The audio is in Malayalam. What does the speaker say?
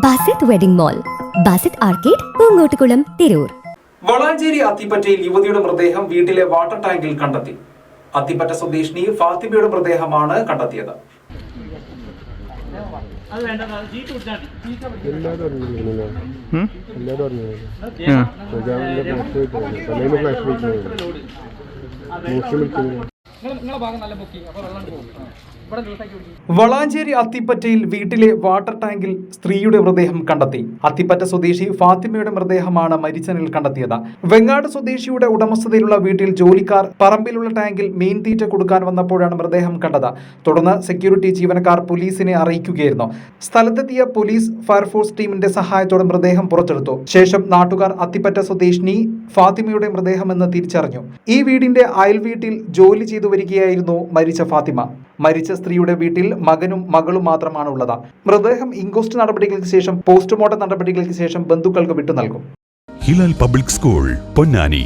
Basith wedding mall Basith arcade Poonkottukulam Tirur. Valanchery അത്തിപ്പറ്റയിൽ യുവതിയുടെ മൃതദേഹം വീട്ടിലെ വാട്ടർ ടാങ്കിൽ കണ്ടെത്തി. അത്തിപ്പറ്റ സ്വദേശിനി ഫാത്തിമയുടെ മൃതദേഹമാണ് കണ്ടെത്തിയത്. എല്ലാവരും വളാഞ്ചേരി അത്തിപ്പറ്റയിൽ വീട്ടിലെ വാട്ടർ ടാങ്കിൽ സ്ത്രീയുടെ മൃതദേഹം കണ്ടെത്തി. അത്തിപ്പറ്റ സ്വദേശി ഫാത്തിമയുടെ മൃതദേഹമാണ് മരിച്ച നിലയിൽ കണ്ടെത്തിയത്. വെങ്ങാട് സ്വദേശിയുടെ ഉടമസ്ഥതയിലുള്ള വീട്ടിൽ ജോലിക്കാർ പറമ്പിലുള്ള ടാങ്കിൽ മീൻ തീറ്റ കൊടുക്കാൻ വന്നപ്പോഴാണ് മൃതദേഹം കണ്ടത്. തുടർന്ന് സെക്യൂരിറ്റി ജീവനക്കാർ പോലീസിനെ അറിയിക്കുകയായിരുന്നു. സ്ഥലത്തെത്തിയ പോലീസ് ഫയർഫോഴ്സ് ടീമിന്റെ സഹായത്തോടെ മൃതദേഹം പുറത്തെടുത്തു. ശേഷം നാട്ടുകാർ അത്തിപ്പറ്റ സ്വദേശിനി ഫാത്തിമയുടെ മൃതദേഹമെന്ന് തിരിച്ചറിഞ്ഞു. ഈ വീടിന്റെ അയൽ വീട്ടിൽ ജോലി ചെയ്തു വരികയായിരുന്നു മരിച്ച ഫാത്തിമ. മരിച്ച സ്ത്രീയുടെ വീട്ടിൽ മകനും മകളും മാത്രമാണ് ഉള്ളത് മൃതദേഹം ഇൻക്വസ്റ്റ് നടപടികൾക്ക് ശേഷം പോസ്റ്റ്മോർട്ടം നടപടികൾക്ക് ശേഷം ബന്ധുക്കൾക്ക് വിട്ടു നൽകും ഹിലാൽ പബ്ലിക് സ്കൂൾ പൊന്നാനി.